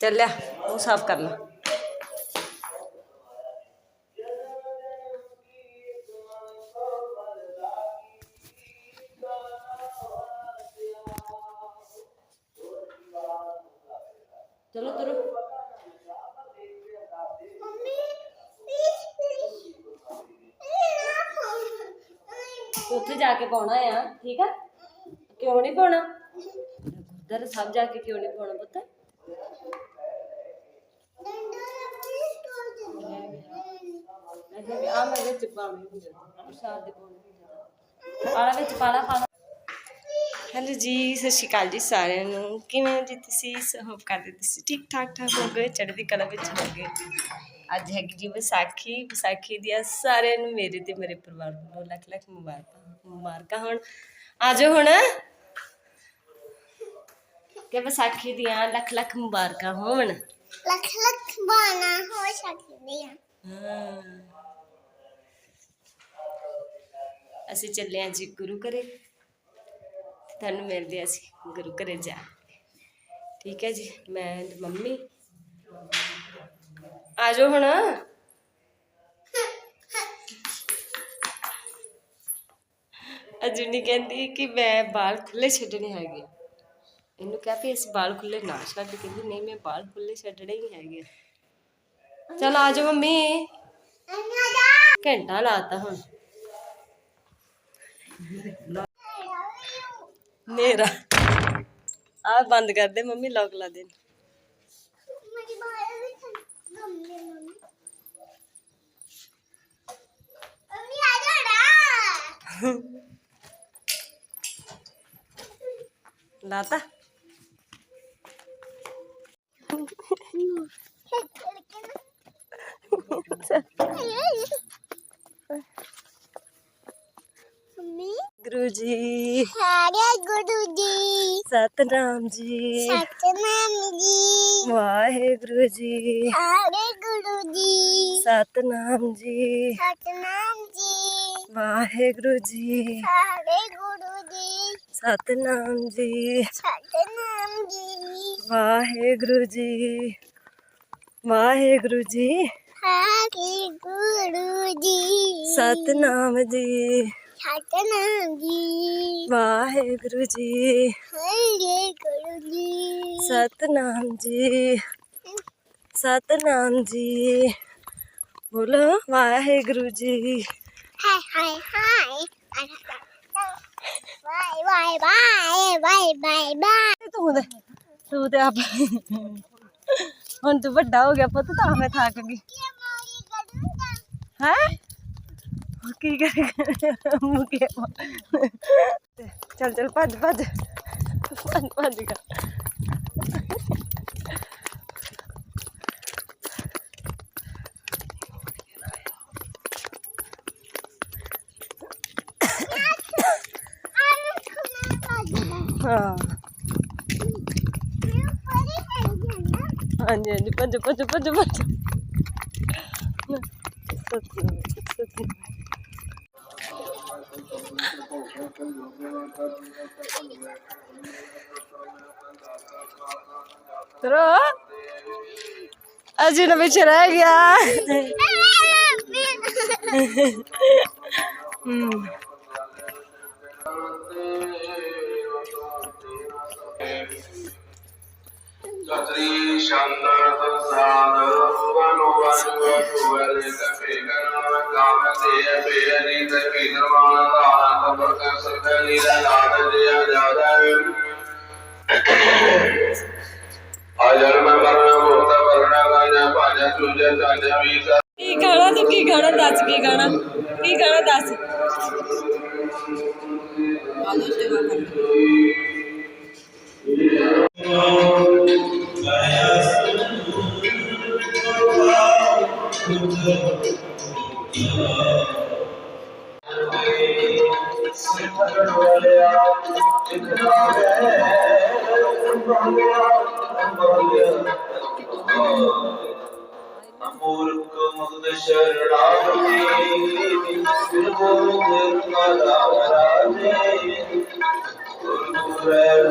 ਚੱਲਿਆ ਉਹ ਸਾਫ਼ ਕਰ ਲਾ ਚਲੋ ਤੁਰੋ ਉੱਥੇ ਜਾ ਕੇ ਪਾਉਣਾ ਆ ਠੀਕ ਆ ਕਿਉਂ ਨਹੀਂ ਪਾਉਣਾ ਦਰ ਸਭ ਜਾ ਕੇ ਕਿਉਂ ਨਹੀਂ ਪਾਉਣਾ ਪੁੱਤ ਅਜੇ ਆ ਮੈਂ ਵਿੱਚ ਪਾਉਣੀ ਹੁੰਦੀ ਪ੍ਰਸ਼ਾਦ ਦੇ ਪਾਉਣੀ ਹੁੰਦੀ ਪਾਲਾ ਵਿੱਚ ਪਾਲਾ ਪਾਲਾ ਹੈਲੋ ਜੀ ਸਤਿ ਸ਼੍ਰੀ ਅਕਾਲ ਜੀ ਸਾਰਿਆਂ ਨੂੰ। ਕਿਵੇਂ ਹੋ ਜੀ ਤੁਸੀਂ? ਹੋਪ ਕਰਦੇ ਤੁਸੀਂ ਠੀਕ ਠਾਕ ਠਾਕ ਹੋ ਗਏ ਚੜ੍ਹਦੀ ਕਲਾ ਵਿੱਚ ਹੋ ਗਏ ਅੱਜ ਹੈਗੀ ਜੀ ਵਿਸਾਖੀ। ਵਿਸਾਖੀ ਦੀਆਂ ਸਾਰਿਆਂ ਨੂੰ ਮੇਰੇ ਤੇ ਮੇਰੇ ਪਰਿਵਾਰ ਵੱਲੋਂ ਲੱਖ ਲੱਖ ਮੁਬਾਰਕਾਂ ਮੁਬਾਰਕਾਂ ਹੋਣ। ਆਜੋ ਹੁਣ। ਕਿ ਵਿਸਾਖੀ ਦੀਆਂ ਲੱਖ ਲੱਖ ਮੁਬਾਰਕਾਂ ਹੋਣ। ਲੱਖ ਲੱਖ ਬਾਣਾ ਹੋ ਸਕਦੀ ਆ ਹਾਂ। ਅਸੀਂ ਚੱਲੇ ਹਾਂ ਜੀ ਗੁਰੂ ਘਰੇ। ਤੁਹਾਨੂੰ ਮਿਲਦੇ ਹਾਂ ਅਸੀਂ ਗੁਰੂ ਘਰੇ ਜਾ ਠੀਕ ਹੈ ਜੀ, ਮੈਂ ਤੇ ਮੰਮੀ। ਆ ਜਾਓ ਹੁਣ ਅਜੂਨੀ ਕਹਿੰਦੀ ਕਿ ਮੈਂ ਬਾਲ ਖੁੱਲੇ ਛੱਡਣੇ ਹੈਗੇ। ਇਹਨੂੰ ਕਿਹਾ ਵੀ ਅਸੀਂ ਬਾਲ ਖੁੱਲੇ ਨਾ ਛੱਡ। ਕਹਿੰਦੀ, ਨਹੀਂ, ਮੈਂ ਬਾਲ ਖੁੱਲੇ ਛੱਡਣੇ ਹੀ ਹੈਗੇ। ਚਲ ਆ ਜਾਓ ਮੰਮੀ। ਘੰਟਾ ਲਾਤਾ ਹੁਣ। ਨੇਰਾ ਆ ਬੰਦ ਕਰ ਦੇ ਮੰਮੀ ਲੌਕ ਲਾ ਦੇ। ਲਾਤਾ ਮੰਮੀ ਗੁਰੂ ਹਾਰੇ ਗੁਰੂ ਜੀ। ਸਤਨਾਮ ਜੀ। ਸਤਨਾਮ ਜੀ। ਵਾਹਿਗੁਰੂ ਜੀ। ਹਾਰੇ ਗੁਰੂ ਜੀ। ਸਤਨਾਮ ਜੀ। ਸਤਨਾਮ ਜੀ। ਵਾਹਿਗੁਰੂ ਜੀ। ਹਾਰੇ ਗੁਰੂ ਜੀ। ਸਤਨਾਮ ਜੀ। ਸਤਨਾਮ ਜੀ। ਵਾਹਿਗੁਰੂ ਜੀ। ਵਾਹਿਗੁਰੂ ਜੀ। ਹਾਰੇ ਗੁਰੂ ਜੀ। ਸਤਨਾਮ ਜੀ। ਸਤਨਾਮ ਜੀ ਵਾਹਿਗੁਰੂ ਜੀ ਹਾਰੇ ਗੁਰੂ ਜੀ ਸਤਨਾਮ ਜੀ ਸਤਨਾਮ ਜੀ ਬੋਲੋ Waheguru ji hi hi hi bye bye bye bye bye bye ਤੂੰ ਤੇ ਤੂੰ ਤੇ ਆਪ ਹੁਣ ਤੂੰ ਵੱਡਾ ਹੋ ਗਿਆ ਪੁੱਤ ਤਾਂ ਮੈਂ ਥੱਕ ਗਈ ਹੈ ਕੀ ਕਰ ਮੁਕੇ ਚੱਲ ਚੱਲ ਭੱਜ ਭੱਜ ਭੱਜ ਭੱਜ ਕਰ ਹਾਂ ਹਾਂਜੀ ਹਾਂਜੀ ਭੱਜ ਭੱਜ ਭੱਜ ਭੱਜ ਸੱਚੀ ਤਰੋ ਅਜੀ ਨਾ ਵਿੱਚ ਰਹਿ ਗਿਆ। ਹੂੰ। ਸਤਰੀ ਸ਼ੰਦਰ ਸਾਧ ਵਨੋ ਵਨੋ ਕਪੇ ਗਣਾ ਕਾਮ ਤੇ ਬੇਰੀ ਤੇ ਨਿਰਵਾਣ ਦਾ ਕਬਰ ਕਰ ਸਕਦਾ ਨੀਲਾ ਲਾਡ ਜਿਆ ਜਾਦਾ ਅਜਰ ਮੈਂ ਮਰਨ ਮੁਕਤ ਵਰਣਾ ਗਾਣਾ ਭਾਜਾ ਤੁਜੇ ਚਾਜਾ ਵੀ ਸਾ ਕੀ ਗਾਣਾ ਤੂੰ ਕੀ ਗਾਣਾ ਦੱਸ ਕੀ ਗਾਣਾ ਕੀ ਗਾਣਾ ਦੱਸ? ਮੂਰਖ ਮੁਗਦ ਸ਼ਰਣਾਗਤੀ Nazlı şerrabi, sürdürmada verabi, Kurdur el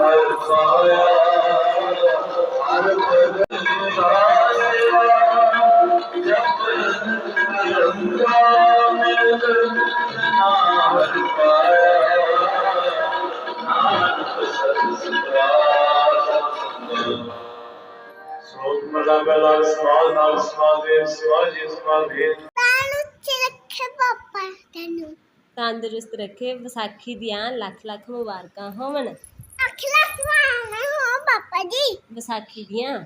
ਪਹਿਲਾ ਸਮਾਲ ਨਾਲ ਸਮਾਦੇ ਸਿਵਾਜੀ ਸਮਾਦੇ ਤਾਨੂੰ ਚਿਰਖੇ ਪਾਪਾ ਤੈਨੂੰ ਤੰਦਰੁਸਤ ਰੱਖੇ ਵਿਸਾਖੀ ਦੀਆਂ ਲੱਖ ਲੱਖ ਮੁਬਾਰਕਾਂ ਹੋਵਣ ਅਖਲਾ ਸਵਾਨਾ ਹੋ ਪਾਪਾ ਜੀ ਵਿਸਾਖੀ ਦੀਆਂ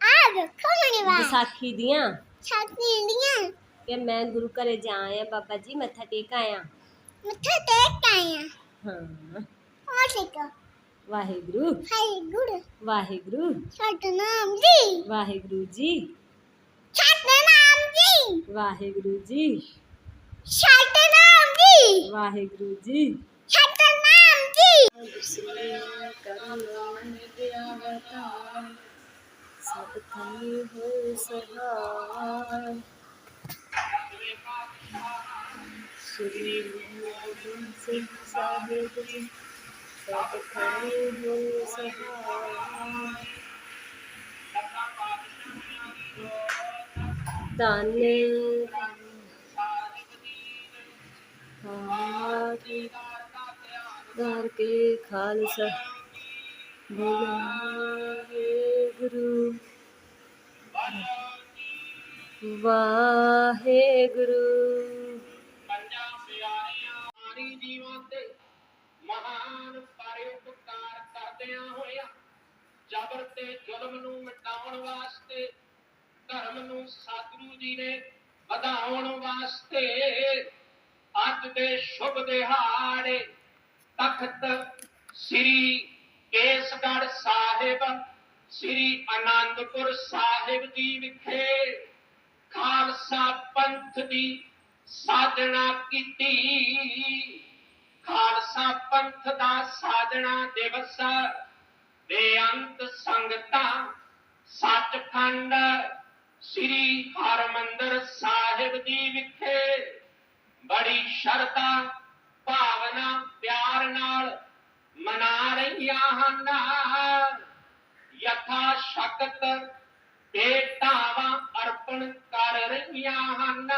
ਆ ਰੱਖੋ ਮਨੀ ਵਾ ਵਿਸਾਖੀ ਦੀਆਂ ਛਾਤੀ ਲੀਆਂ ਕਿ ਮੈਂ ਗੁਰੂ ਘਰੇ ਜਾ ਆਇਆ ਬਾਬਾ ਜੀ ਮੱਥਾ ਟੇਕ ਆਇਆ ਮੱਥਾ ਟੇਕ ਆਇਆ ਹਾਂ ਹੋ ਸਿਕੋ ਵਾਹਿਗੁਰੂ ਹਾਈ ਗੁੜ ਵਾਹਿਗੁਰੂ ਸਤਨਾਮ ਜੀ ਵਾਹਿਗੁਰੂ ਜੀ ਸਤਨਾਮ ਜੀ ਵਾਹਿਗੁਰੂ ਜੀ ਸਤਨਾਮ ਜੀ ਵਾਹਿਗੁਰੂ ਜੀ ਸਤਨਾਮ ਜੀ ਸਭ ਥਾਈ ਹੋਏ ਸਹਾਰ ਸ੍ਰੀ ਗੁਰੂ ਗੋਬਿੰਦ ਸਿੰਘ ਸਾਹਿਬ ਜੀ ਸਭ ਥਾਈ ਹੋਏ ਸਹਾਰ ਤਾਨੇ ਹਾਕੀ ਦਰ ਕੇ ਖਾਲਸਾ ਵਾਹਿਗੁਰੂ ਵਾਹਿਗੁਰੂ ਜ਼ੁਲਮ ਨੂੰ ਮਿਟਾਉਣ ਵਾਸਤੇ, ਧਰਮ ਨੂੰ ਸਤਿਗੁਰੂ ਜੀ ਨੇ ਵਧਾਉਣ ਵਾਸਤੇ ਅੱਜ ਦੇ ਸ਼ੁਭ ਦਿਹਾੜੇ ਤਖਤ ਸ੍ਰੀ ਕੇਸਗੜ੍ਹ ਸਾਹਿਬ, ਸ੍ਰੀ ਆਨੰਦਪੁਰ ਸਾਹਿਬ ਜੀ ਵਿਖੇ ਖਾਲਸਾ ਪੰਥ ਦੀ ਸਾਜਣਾ ਕੀਤੀ। ਖਾਲਸਾ ਪੰਥ ਦਾ ਸਾਜਣਾ ਦਿਵਸ ਬੇਅੰਤ ਸੰਗਤਾਂ, ਸੱਚਖੰਡ ਸ੍ਰੀ ਹਰਮੰਦਰ ਸਾਹਿਬ ਜੀ ਵਿਖੇ ਬੜੀ ਸ਼ਰਧਾ, ਭਾਵਨਾ, ਪਿਆਰ ਨਾਲ ਮਨਾ ਰਹੀਆਂ ਹਨ। ਯਥਾ ਸ਼ਕਤ ਭੇਟਾਵਾਂ ਅਰਪਣ ਕਰ ਰਹੀਆਂ ਹਨ।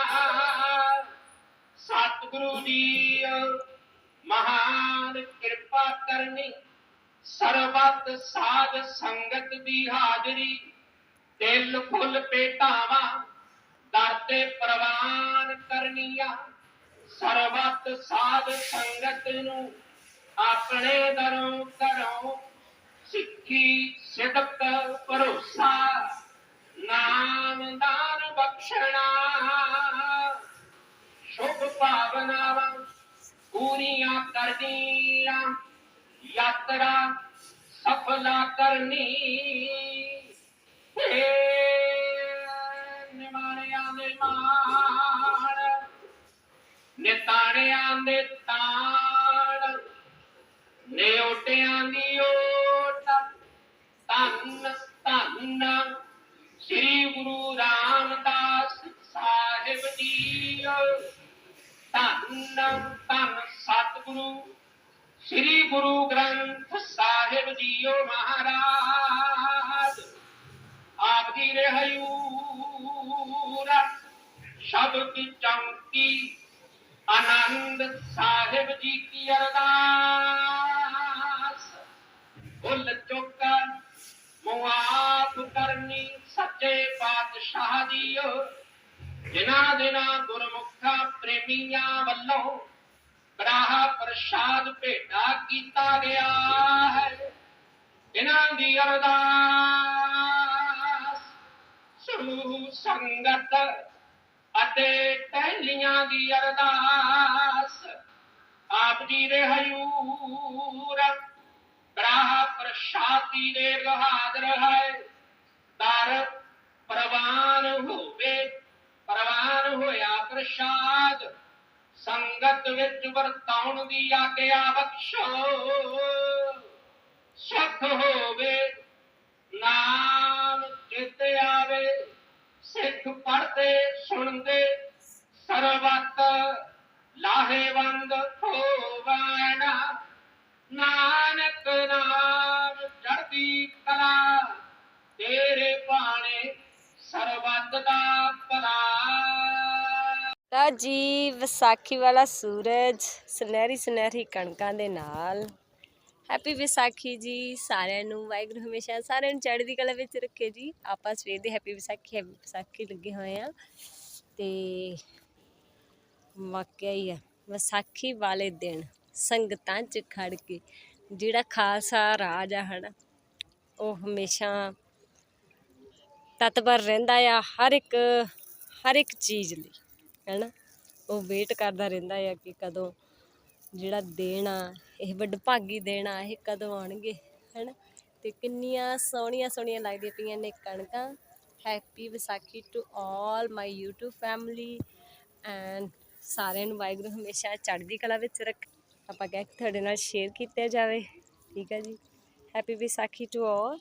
ਸਤਿਗੁਰੂ ਦੀ ਮਹਾਨ ਕਿਰਪਾ ਕਰਨੀ ਸਰਬਤ ਸਾਧ ਸੰਗਤ ਦੀ ਹਾਜ਼ਰੀ ਦਿਲ ਫੁੱਲ ਭੇਟਾਵਾਂ, ਦਰ ਤੇ ਪ੍ਰਵਾਨ ਕਰਨੀਆਂ। ਸਰਬੱਤ ਸਾਧ ਸੰਗਤ ਨੂੰ ਆਪਣੇ ਦਰੋਂ ਘਰੋਂ ਸਿੱਖੀ, ਸਿਦਕ, ਭਰੋਸਾ, ਨਾਮ ਦਾਨ ਬਖਸ਼ਣਾ। ਸ਼ੁਭ ਭਾਵਨਾਵਾਂ ਪੂਰੀਆਂ ਕਰਨੀਆਂ। ਯਾਤਰਾ ਸਫਲਾ ਕਰਨੀ। ਹੇ ਨਿਮਾਣਿਆਂ ਦੇ ਮਾਣ, ਨਿਤਾਣਿਆਂ ਦੇ ਤਾਣ, ਨਿਉਟਿਆਂ ਦੀ ਓਟ, ਧੰਨ ਧੰਨ ਸ੍ਰੀ ਗੁਰੂ ਰਾਮਦਾਸ ਸਾਹਿਬ ਜੀ। ਧੰਨ ਧੰਨ ਸਤਿਗੁਰੂ ਸ੍ਰੀ ਗੁਰੂ ਗ੍ਰੰਥ ਸਾਹਿਬ ਜੀਓ ਮਹਾਰਾਜ। ਆਪ ਜੀ ਦੇ ਹਯੂਰ ਸ਼ਬਦ ਚੌਂਕੀ, ਆਨੰਦ ਸਾਹਿਬ ਜੀ ਕੀ ਅਰਦਾਸ। ਭੁੱਲ ਚੁੱਕ ਮੁਆਫ ਕਰਨੀ ਸੱਚੇ ਪਾਤਸ਼ਾਹ ਜੀਓ। ਜਿਨ੍ਹਾਂ ਦਿਨਾਂ ਗੁਰਮੁਖਾਂ ਪ੍ਰੇਮੀਆਂ ਵੱਲੋਂ ਕੜਾਹਾ ਪ੍ਰਸ਼ਾਦ ਭੇਟਾ ਕੀਤਾ ਗਿਆ ਹੈ। ਇਹਨਾਂ ਦੀ ਅਰਦਾਸ ਸਮੂਹ ਸੰਗਤ, ਅਤੇ ਟਹਿਲੀਆਂ ਦੀ ਅਰਦਾਸ, ਆਪ ਜੀ ਦੇ ਹਯੂਰ ਕੜਾਹਾ ਪ੍ਰਸ਼ਾਦੀ ਦੇ ਬਹਾਦਰ ਹੈ। ਦਰ ਪ੍ਰਵਾਨ ਹੋਵੇ, ਪ੍ਰਵਾਨ ਹੋਇਆ ਪ੍ਰਸ਼ਾਦ। ਸੰਗਤ ਵਿੱਚ ਵਰਤਾਉਣ ਦੀ ਆਗਿਆ ਬਖਸ਼ੋ। ਸੁਖ ਹੋਵੇ, ਨਾਮ ਚਿਤ ਆਵੇ, ਸਿੱਖ ਪੜਦੇ ਸੁਣਦੇ, ਸਰਬਤ ਲਾਹੇਵੰਦ ਹੋਵਣ। ਨਾਨਕ ਨਾਮ ਚੜਦੀ ਕਲਾ, ਤੇਰੇ ਬਾਣੇ ਸਰਬਤ ਦਾ ਤਾਂ ਜੀ ਵਿਸਾਖੀ ਵਾਲਾ ਸੂਰਜ, ਸੁਨਹਿਰੀ ਸੁਨਹਿਰੀ ਕਣਕਾਂ ਦੇ ਨਾਲ। ਹੈਪੀ ਵਿਸਾਖੀ ਜੀ ਸਾਰਿਆਂ ਨੂੰ, ਵਾਹਿਗੁਰੂ ਹਮੇਸ਼ਾ ਸਾਰਿਆਂ ਨੂੰ ਚੜ੍ਹਦੀ ਕਲਾ ਵਿੱਚ ਰੱਖੇ ਜੀ। ਆਪਾਂ ਸਵੇਰ ਦੇ ਹੈਪੀ ਵਿਸਾਖੀ ਹੈਪੀ ਵਿਸਾਖੀ ਲੱਗੇ ਹੋਏ ਆ ਤੇ ਵਾਕਿਆ ਹੀ ਆ, ਵਿਸਾਖੀ ਵਾਲੇ ਦਿਨ ਸੰਗਤਾਂ 'ਚ ਖੜ ਕੇ ਜਿਹੜਾ ਖਾਲਸਾ ਰਾਜ ਆ ਹਨਾ, ਉਹ ਹਮੇਸ਼ਾ ਤਤਪਰ ਰਹਿੰਦਾ ਆ ਹਰ ਇੱਕ ਹਰ ਇੱਕ ਚੀਜ਼ ਲਈ। ਹੈਨਾ, ਉਹ ਵੇਟ ਕਰਦਾ ਰਹਿੰਦਾ ਆ ਕਿ ਕਦੋਂ ਜਿਹੜਾ ਦੇਣ ਆ ਇਹ ਵਡਭਾਗੀ ਦੇਣ ਆ ਇਹ ਕਦੋਂ ਆਉਣਗੇ, ਹੈਨਾ। ਤੇ ਕਿੰਨੀਆਂ ਸੋਹਣੀਆਂ ਸੋਹਣੀਆਂ ਲੱਗਦੀਆਂ ਪਈਆਂ ਨੇ ਕਣਕਾਂ। Happy Vaisakhi to all my YouTube family and ਸਾਰਿਆਂ ਨੂੰ ਵਾਹਿਗੁਰੂ ਹਮੇਸ਼ਾ ਚੜ੍ਹਦੀ ਕਲਾ ਵਿੱਚ ਰੱਖ। ਆਪਾਂ ਕਹਿ ਕੇ ਤੁਹਾਡੇ ਨਾਲ ਸ਼ੇਅਰ ਕੀਤਾ ਜਾਵੇ। ਠੀਕ ਹੈ ਜੀ। Happy Vaisakhi to all